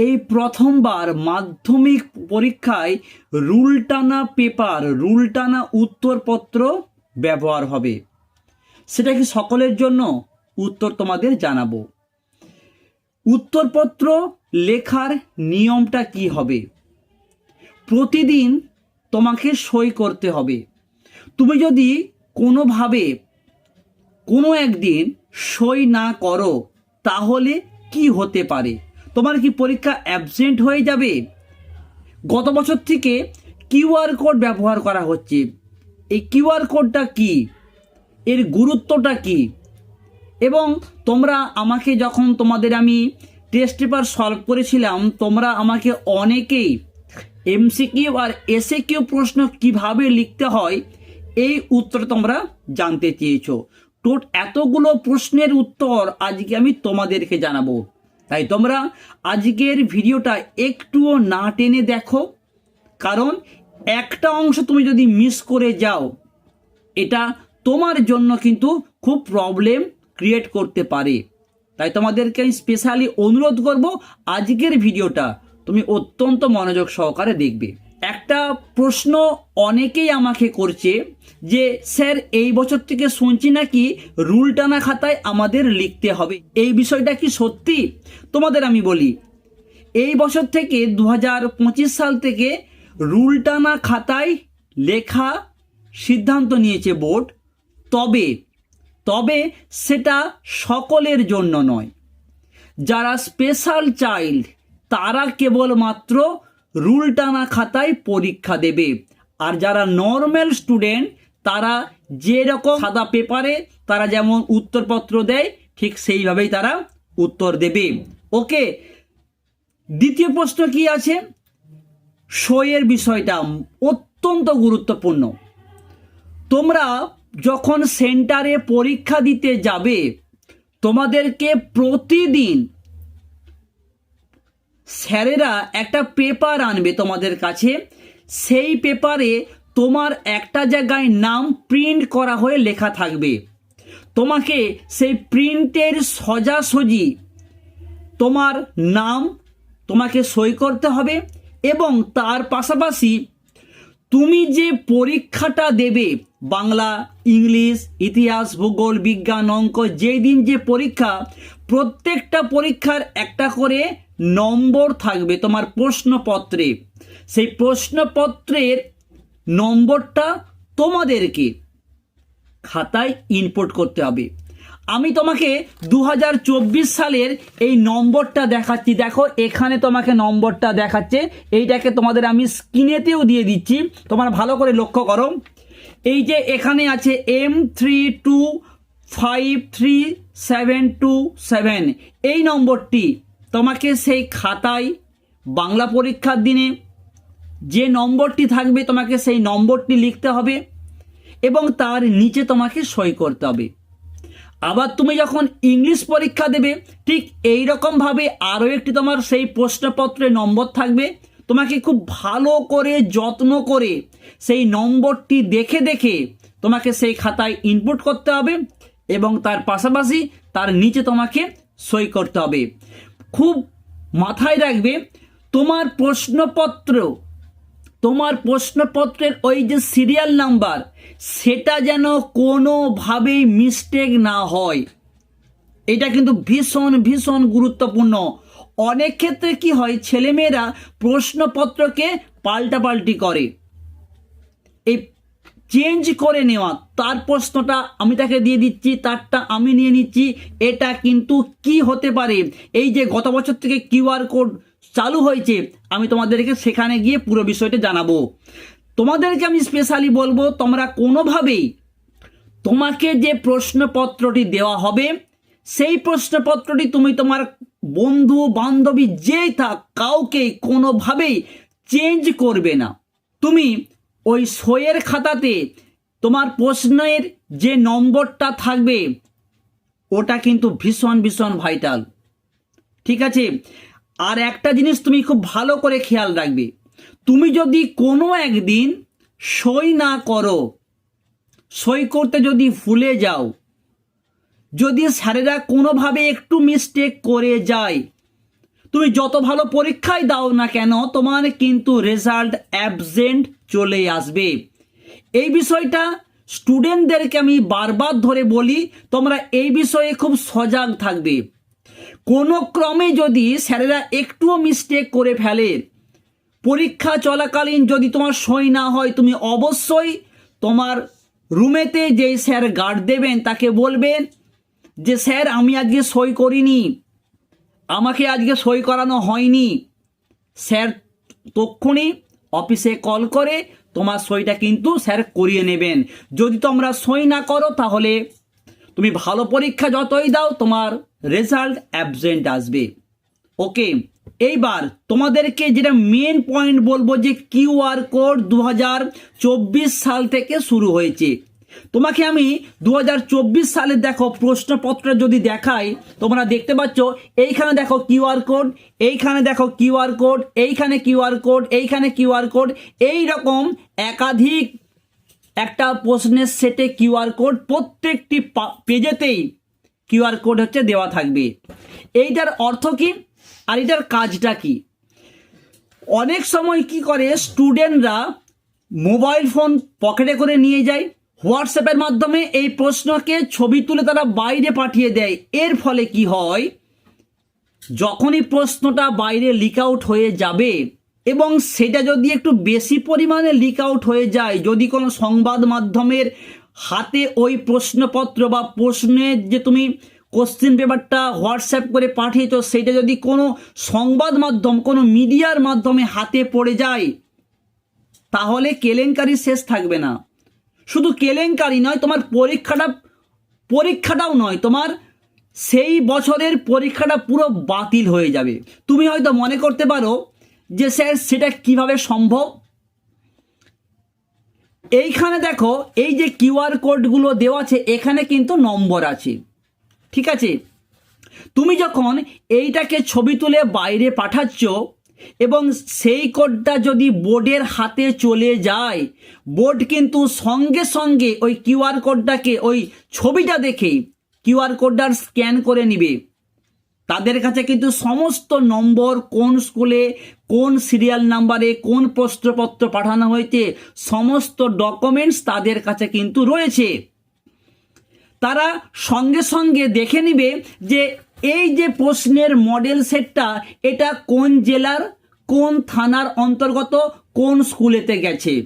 এই প্রথমবার মাধ্যমিক পরীক্ষায় রুল টানা পেপার রুল টানা উত্তরপত্র ব্যবহার হবে। সেটা কি সকলের জন্য? উত্তর তোমাদের জানাব। উত্তরপত্র লেখার নিয়মটা কি হবে? প্রতিদিন তোমাকে সই করতে হবে। তুমি যদি কোনোভাবে কোনো একদিন সই না করো, তাহলে কি হতে পারে? তোমার কি পরীক্ষা অ্যাবসেন্ট হয়ে যাবে? গত বছর থেকে কিউআর কোড ব্যবহার করা হচ্ছে। এই কিউআর কোডটা কি? এর গুরুত্বটা কি? এবং তোমরা আমাকে যখন তোমাদের আমি টেস্ট পেপার সলভ করেছিলাম, তোমরা আমাকে অনেকেই এমসিকিউ আর এসএ কিউ প্রশ্ন কীভাবে লিখতে হয়, এই উত্তর তোমরা জানতে চেয়েছো। টোট এতগুলো প্রশ্নের উত্তর আজকে আমি তোমাদেরকে জানাব। তাই তোমরা আজকের ভিডিওটা একটুও না টেনে দেখো, কারণ একটা অংশ তুমি যদি মিস করে যাও, এটা তোমার জন্য কিন্তু খুব প্রবলেম ক্রিয়েট করতে পারে। তাই তোমাদেরকে আমি স্পেশালি অনুরোধ করব আজকের ভিডিওটা তুমি অত্যন্ত মনোযোগ সহকারে দেখবে। একটা প্রশ্ন অনেকেই আমাকে করছে যে, স্যার, এই বছর থেকে শুনছি নাকি রুল টানা খাতায় আমাদের লিখতে হবে। এই বিষয়টা কি সত্যি? তোমাদের আমি বলি, এই বছর থেকে দু হাজার পঁচিশ সাল থেকে রুল টানা খাতায় লেখা সিদ্ধান্ত নিয়েছে বোর্ড। তবে তবে সেটা সকলের জন্য নয়। যারা স্পেশাল চাইল্ড তারা কেবলমাত্র রুল টানা খাতায় পরীক্ষা দেবে। আর যারা নর্মাল স্টুডেন্ট তারা যেরকম সাদা পেপারে তারা যেমন উত্তরপত্র দেয়, ঠিক সেইভাবেই তারা উত্তর দেবে। ওকে, দ্বিতীয় প্রশ্ন কি আছে? সইয়ের বিষয়টা অত্যন্ত গুরুত্বপূর্ণ। তোমরা যখন সেন্টারে পরীক্ষা দিতে যাবে, তোমাদেরকে প্রতিদিন স্যারেরা একটা পেপার আনবে তোমাদের কাছে। সেই পেপারে তোমার একটা জায়গায় নাম প্রিন্ট করা হয়ে লেখা থাকবে। তোমাকে সেই প্রিন্টের সোজাসুজি তোমার নাম তোমাকে সই করতে হবে এবং তার পাশাপাশি তুমি যে পরীক্ষাটা দেবে, বাংলা, ইংলিশ, ইতিহাস, ভূগোল, বিজ্ঞান, অঙ্ক, যেই দিন যে পরীক্ষা, প্রত্যেকটা পরীক্ষার একটা করে নম্বর থাকবে তোমার প্রশ্নপত্রে। সেই প্রশ্নপত্রের নম্বরটা তোমাদেরকে খাতায় ইনপুট করতে হবে। আমি তোমাকে দু হাজার চব্বিশ সালের এই নম্বরটা দেখাচ্ছি। দেখো, এখানে তোমাকে নম্বরটা দেখাচ্ছে। এইটাকে তোমাদের আমি স্ক্রিনেতেও দিয়ে দিচ্ছি। তোমার ভালো করে লক্ষ্য করো। এই যে এখানে আছে M three two five three seven two seven এই নম্বরটি তোমাকে সেই খাতায় বাংলা পরীক্ষার দিনে যে নম্বরটি থাকবে, তোমাকে সেই নম্বরটি লিখতে হবে এবং তার নিচে তোমাকে সই করতে হবে। আবার তুমি যখন ইংলিশ পরীক্ষা দেবে, ঠিক এই রকমভাবে আরও একটি তোমার সেই প্রশ্নপত্রে নম্বর থাকবে। তোমাকে খুব ভালো করে, যত্ন করে সেই নম্বরটি দেখে দেখে তোমাকে সেই খাতায় ইনপুট করতে হবে এবং তার পাশাপাশি তার নিচে তোমাকে সই করতে হবে। খুব মাথায় রাখবে, তোমার প্রশ্নপত্র, তোমার প্রশ্নপত্রের ওই যে সিরিয়াল নাম্বার সেটা যেন কোনোভাবেই মিস্টেক না হয়। এটা কিন্তু ভীষণ ভীষণ গুরুত্বপূর্ণ। অনেক ক্ষেত্রে কি হয়, ছেলেমেয়েরা প্রশ্নপত্রকে পাল্টাপাল্টি করে। এই চেঞ্জ করে নেওয়া। তার প্রশ্নটা আমি তাকে দিয়ে দিচ্ছি, তারটা আমি নিয়ে নিচ্ছি। এটা কিন্তু কি হতে পারে? এই যে গত বছর থেকে কিউআর কোড চালু হয়েছে, আমি তোমাদেরকে সেখানে গিয়ে পুরো বিষয়টা জানাব। তোমাদেরকে আমি স্পেশালি বলব, তোমরা কোনোভাবেই তোমাকে যে প্রশ্নপত্রটি দেওয়া হবে, সেই প্রশ্নপত্রটি তুমি তোমার বন্ধু, বান্ধবী যেই থাক, কাউকে কোনোভাবেই চেঞ্জ করবে না। তুমি ওই সইয়ের খাতাতে তোমার প্রশ্নের যে নম্বরটা থাকবে, ওটা কিন্তু ভীষণ ভীষণ ভাইটাল ঠিক আছে? আর একটা জিনিস তুমি খুব ভালো করে খেয়াল রাখবে। তুমি যদি কোনো একদিন সই না করো, সই করতে যদি ভুলে যাও, যদি স্যারেরা কোনোভাবে একটু মিস্টেক করে যায় তুমি যত ভালো পরীক্ষায় দাও না কেন, তোমার কিন্তু রেজাল্ট অ্যাবসেন্ট চলে আসবে। এই বিষয়টা স্টুডেন্টদেরকে আমি বারবার ধরে বলি, তোমরা এই বিষয়ে খুব সজাগ থাকবে। কোনো ক্রমে যদি স্যারেরা একটুও মিস্টেক করে ফেলে, পরীক্ষা চলাকালীন যদি তোমার সই না হয়, তুমি অবশ্যই তোমার রুমেতে যেই স্যার গার্ড দেবেন, তাকে বলবেন যে, স্যার, আমি আজকে সই করিনি। আমাকে আজকে সই করানো হয়নি। স্যার তক্ষুনি অফিসে কল করে তোমার সইটা কিন্তু স্যার করিয়ে নেবেন। যদি তোমরা সই না করো তাহলে তুমি ভালো পরীক্ষা যতই দাও, তোমার রেজাল্ট অ্যাবসেন্ট আসবে। ওকে, এইবার তোমাদেরকে যেটা মেন পয়েন্ট বলব যে কিউআর কোড দু হাজার চব্বিশ সাল থেকে শুরু হয়েছে। তোমাকে আমি দু হাজার চব্বিশ সালে দেখো প্রশ্নপত্র যদি দেখাই, তোমরা দেখতে পাচ্ছ, এইখানে দেখো কিউআর কোড, এইখানে দেখো কিউআর কোড, এইখানে কিউআর কোড, এইখানে কিউআর কোড এই রকম একাধিক একটা প্রশ্নের সেটে কিউআর কোড প্রত্যেকটি পেজেতেই কিউআর কোড হচ্ছে দেওয়া থাকবে। এইটার অর্থ কি? আর এটার কাজটা কি? অনেক সময় কি করে স্টুডেন্টরা মোবাইল ফোন পকেটে করে নিয়ে যায় হোয়াটসঅ্যাপের মাধ্যমে এই প্রশ্নকে ছবি তুলে তারা বাইরে পাঠিয়ে দেয়। এর ফলে কি হয়? যখনই প্রশ্নটা বাইরে লিক আউট হয়ে যাবে এবং সেটা যদি একটু বেশি পরিমাণে লিক আউট হয়ে যায়, যদি কোনো সংবাদ মাধ্যমের হাতে ওই প্রশ্নপত্র বা প্রশ্নের যে তুমি কোশ্চেন পেপারটা হোয়াটসঅ্যাপ করে পাঠিয়েছ, সেটা যদি কোনো সংবাদ মাধ্যম, কোনো মিডিয়ার মাধ্যমে হাতে পড়ে যায়, তাহলে কেলেঙ্কারি শেষ থাকবে না। শুধু কেলেঙ্কারি নয়, তোমার পরীক্ষাটা, পরীক্ষাটাও নয়, তোমার সেই বছরের পরীক্ষাটা পুরো বাতিল হয়ে যাবে। তুমি হয়তো মনে করতে পারো যে, স্যার, সেটা কীভাবে সম্ভব? এইখানে দেখো, এই যে কিউআর কোডগুলো দেওয়া আছে, এখানে কিন্তু নম্বর আছে। ঠিক আছে? তুমি যখন এইটাকে ছবি তুলে বাইরে পাঠাচ্ছ এবং সেই কোডটা যদি বোর্ডের হাতে চলে যায়, বোর্ড কিন্তু সঙ্গে সঙ্গে ওই কিউআর কোডটাকে ওই ছবিটা দেখে কিউআর কোডটার স্ক্যান করে নিবে। তাদের কাছে কিন্তু সমস্ত নম্বর, কোন স্কুলে কোন সিরিয়াল নাম্বারে কোন প্রশ্নপত্র পাঠানো হয়েছে, সমস্ত ডকুমেন্টস তাদের কাছে কিন্তু রয়েছে। তারা সঙ্গে সঙ্গে দেখে নিবে যে এই যে প্রশ্নের মডেল সেটটা এটা কোন জেলার, কোন থানার অন্তর্গত, কোন স্কুলেতে গেছে?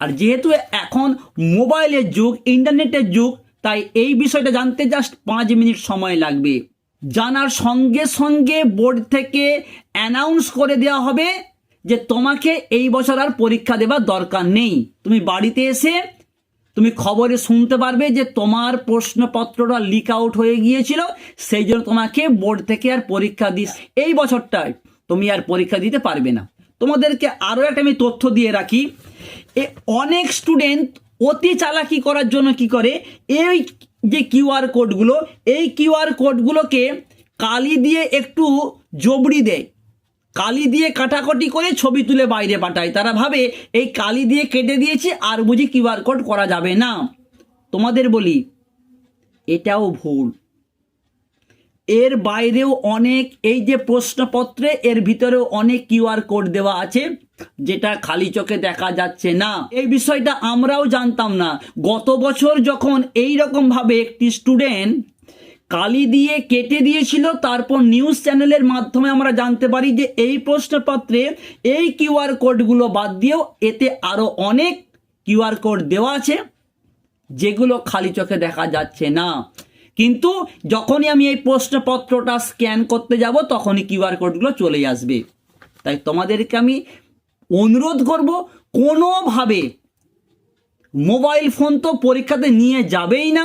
আর যেহেতু এখন মোবাইলের যুগ, ইন্টারনেটের যুগ, তাই এই বিষয়টা জানতে জাস্ট পাঁচ মিনিট সময় লাগবে। জানার সঙ্গে সঙ্গে বোর্ড থেকে অ্যানাউন্স করে দেওয়া হবে যে তোমাকে এই বছর আর পরীক্ষা দেওয়ার দরকার নেই। তুমি বাড়িতে এসে তুমি খবরে শুনতে পারবে যে তোমার প্রশ্নপত্রটা লিক আউট হয়ে গিয়েছিল, সেই জন্য তোমাকে বোর্ড থেকে আর পরীক্ষা দিস। এই বছরটায় তুমি আর পরীক্ষা দিতে পারবে না। তোমাদেরকে আরও একটা আমি তথ্য দিয়ে রাখি, এ অনেক স্টুডেন্ট অতি চালাকি করার জন্য কি করে, এই যে কিউআর কোডগুলো এই কিউআর কোডগুলোকে কালি দিয়ে একটু জবড়ি দেয়। কালি দিয়ে কাটাকাটি করে ছবি তুলে বাইরে পাঠায়। তারা ভাবে, এই কালি দিয়ে কেটে দিয়েছে, আর বুঝি কিউআর কোড করা যাবে না। তোমাদের বলি, এটাও ভুল। এর বাইরেও অনেক, এই যে প্রশ্নপত্রে এর ভিতরেও অনেক কিউআর কোড দেওয়া আছে, যেটা খালি চোখে দেখা যাচ্ছে না। এই বিষয়টা আমরাও জানতাম না। গত বছর যখন এই রকম ভাবে একটি স্টুডেন্ট কালি দিয়ে, কেটে দিয়েছিল। তারপর নিউজ চ্যানেলের মাধ্যমে আমরা জানতে পারি যে এই প্রশ্নপত্রে এই কিউআর কোডগুলো বাদ দিয়েও এতে আরও অনেক কিউআর কোড দেওয়া আছে, যেগুলো খালি চোখে দেখা যাচ্ছে না। কিন্তু যখনই আমি এই প্রশ্নপত্রটা স্ক্যান করতে যাব, তখনই কিউআর কোডগুলো চলে আসবে। তাই তোমাদেরকে আমি অনুরোধ করব, কোনোভাবে মোবাইল ফোন তো পরীক্ষাতে নিয়ে যাবেই না।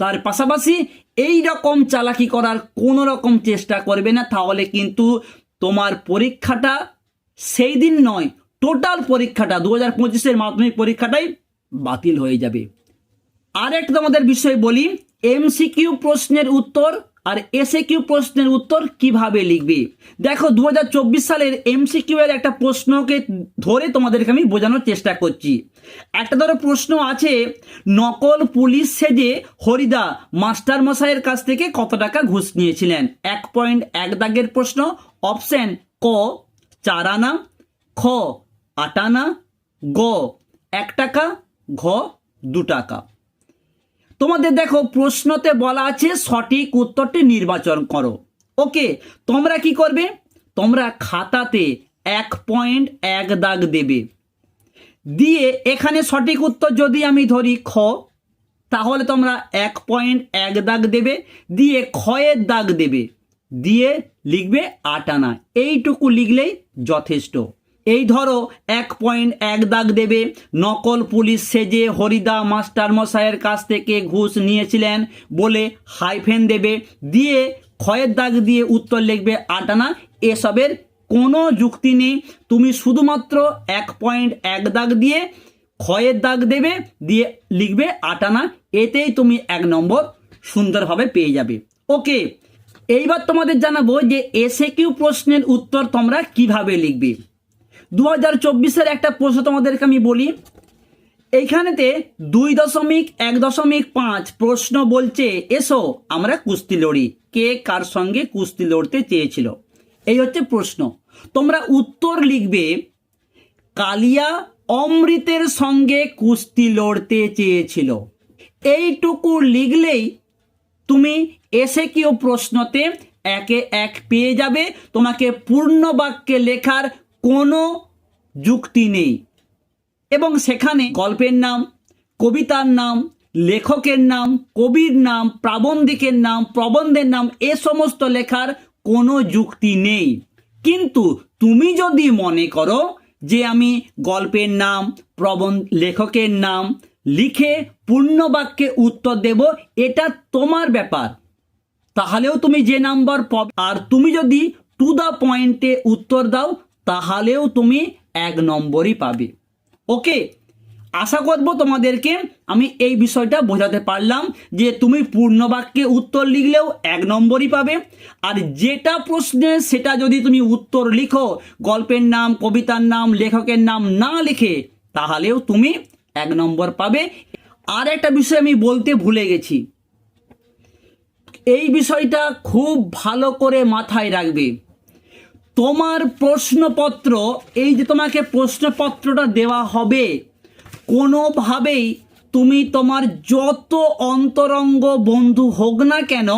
তার পাশাপাশি এই রকম চালাকি করার কোনো রকম চেষ্টা করবে না, তাহলে কিন্তু তোমার পরীক্ষাটা সেই দিন নয় টোটাল পরীক্ষাটা দু হাজার পঁচিশের মাধ্যমিক পরীক্ষাটাই বাতিল হয়ে যাবে। আর একটা তোমাদের বিষয় বলি এমসিকিউ প্রশ্নের উত্তর আর এসে কিউ প্রশ্নের উত্তর কীভাবে লিখবে? দেখো দু হাজার চব্বিশ সালের এমসিকিউ এর একটা প্রশ্নকে ধরে তোমাদেরকে আমি বোঝানোর চেষ্টা করছি। একটা ধরো প্রশ্ন আছে, নকল পুলিশ সেজে হরিদা মাস্টার মশাইয়ের কাছ থেকে কত টাকা ঘুষ নিয়েছিলেন? এক পয়েন্ট এক দাগের প্রশ্ন, অপশন ক চার আনা খ আট আনা গ, এক টাকা, ঘ, দু টাকা। তোমাদের দেখো প্রশ্নতে বলা আছে সঠিক উত্তরটি নির্বাচন করো। ওকে, তোমরা কি করবে? তোমরা খাতাতে এক পয়েন্ট এক দাগ দেবে। দিয়ে এখানে সঠিক উত্তর যদি আমি ধরি খ, তাহলে তোমরা এক পয়েন্ট এক দাগ দেবে, দিয়ে খয়ের দাগ দেবে। দিয়ে লিখবে আট আনা এইটুকু লিখলেই যথেষ্ট। এই ধরো এক পয়েন্ট এক দাগ দেবে। নকল পুলিশ সেজে হরিদা মাস্টার মশাইয়ের কাছ থেকে ঘুষ নিয়েছিলেন বলে হাইফেন দেবে। দিয়ে ক্ষয়ের দাগ দিয়ে উত্তর লিখবে আট আনা এসবের কোনো যুক্তি নেই। তুমি শুধুমাত্র এক পয়েন্ট এক দাগ দিয়ে ক্ষয়ের দাগ দেবে, দিয়ে লিখবে আট আনা এতেই তুমি এক নম্বর সুন্দরভাবে পেয়ে যাবে। ওকে এইবার তোমাদের জানাব যে এসে কিউ প্রশ্নের উত্তর তোমরা কীভাবে লিখবে? দু হাজার চব্বিশের একটা প্রশ্ন তোমাদেরকে আমি বলি। এইখানেতে দুই দশমিক, এক দশমিক পাঁচ প্রশ্ন বলছে, এসো, আমরা কুস্তি লড়ি। কে কার সঙ্গে কুস্তি লড়তে চেয়েছিল? এই হচ্ছে প্রশ্ন। তোমরা উত্তর লিখবে, কালিয়া অমৃতের সঙ্গে কুস্তি লড়তে চেয়েছিল। এইটুকু লিখলেই তুমি এসে কেউ প্রশ্নতে একে এক পেয়ে যাবে। তোমাকে পূর্ণ বাক্যে লেখার কোনো যুক্তি নেই। এবং সেখানে গল্পের নাম, কবিতার নাম, লেখকের নাম, কবির নাম, প্রাবন্ধিকের নাম, প্রবন্ধের নাম, এ সমস্ত লেখার কোনো যুক্তি নেই। কিন্তু তুমি যদি মনে করো যে আমি গল্পের নাম, প্রবন্ধ, লেখকের নাম লিখে পূর্ণ বাক্যে উত্তর দেব, এটা তোমার ব্যাপার। তাহলেও তুমি যে নাম্বার পাবে। আর তুমি যদি টু দ্য পয়েন্টে উত্তর দাও তাহলেও তুমি এক নম্বরই পাবে। ওকে আশা করব তোমাদেরকে আমি এই বিষয়টা বোঝাতে পারলাম যে তুমি পূর্ণ বাক্যে উত্তর লিখলেও এক নম্বরই পাবে। আর যেটা প্রশ্নে সেটা যদি তুমি উত্তর লিখো, গল্পের নাম, কবিতার নাম, লেখকের নাম না লিখে, তাহলেও তুমি এক নম্বর পাবে। আর একটা বিষয় আমি বলতে ভুলে গেছি। এই বিষয়টা খুব ভালো করে মাথায় রাখবে। তোমার প্রশ্নপত্র, এই যে তোমাকে প্রশ্নপত্রটা দেওয়া হবে, কোনোভাবেই তুমি তোমার যত অন্তরঙ্গ বন্ধু হোক না কেন,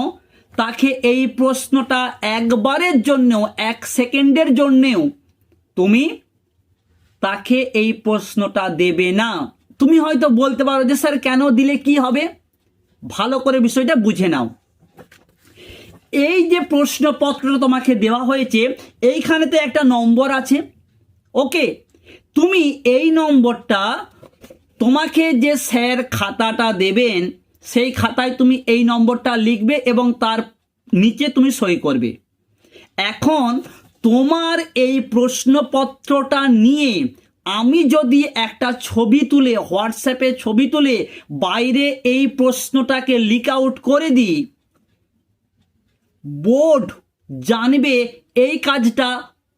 তাকে এই প্রশ্নটা একবারের জন্যেও, এক সেকেন্ডের জন্যেও তুমি তাকে এই প্রশ্নটা দেবে না। তুমি হয়তো বলতে পারো যে, স্যার, কেন দিলে কি হবে? ভালো করে বিষয়টা বুঝে নাও। এই যে প্রশ্নপত্রটা তোমাকে দেওয়া হয়েছে, এইখানেতে একটা নম্বর আছে। ওকে? তুমি এই নম্বরটা তোমাকে যে স্যার খাতাটা দেবেন, সেই খাতায় তুমি এই নম্বরটা লিখবে এবং তার নিচে তুমি সই করবে। এখন তোমার এই প্রশ্নপত্রটা নিয়ে আমি যদি একটা ছবি তুলে, হোয়াটসঅ্যাপে ছবি তুলে বাইরে এই প্রশ্নটাকে লিক আউট করে দিই বোর্ড জানবে এই কাজটা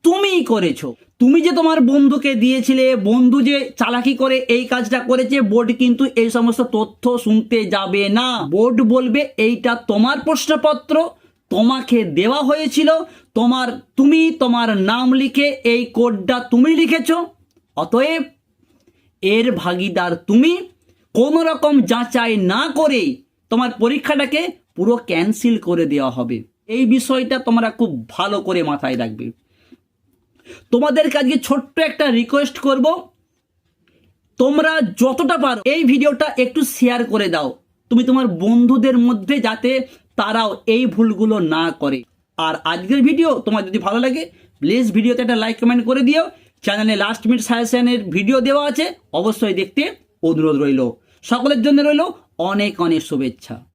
তুমিই করেছ। তুমি যে তোমার বন্ধুকে দিয়েছিলে, বন্ধু যে চালাকি করে এই কাজটা করেছে, বোর্ড কিন্তু এই সমস্ত তথ্য শুনতে যাবে না। বোর্ড বলবে, এইটা তোমার প্রশ্নপত্র, তোমাকে দেওয়া হয়েছিল, তোমার, তুমি তোমার নাম লিখে এই কোডটা তুমি লিখেছ। অতএব এর ভাগিদার তুমি কোনো রকম যাচাই না করে তোমার পরীক্ষাটাকে পুরো ক্যান্সেল করে দেওয়া হবে। এই বিষয়টা তোমরা খুব ভালো করে মাথায় রাখবে। তোমাদের কাছে ছোট্ট একটা রিকোয়েস্ট করব। তোমরা যতটা পারো এই ভিডিওটা একটু শেয়ার করে দাও। তুমি তোমার বন্ধুদের মধ্যে যাতে তারাও এই ভুলগুলো না করে। আর আজকের ভিডিও তোমার যদি ভালো লাগে প্লিজ ভিডিওতে একটা লাইক কমেন্ট করে দিও। চ্যানেলে লাস্ট মিনিট সাজেশনের ভিডিও দেওয়া আছে, অবশ্যই দেখতে অনুরোধ রইল। সকলের জন্য রইল অনেক অনেক শুভেচ্ছা।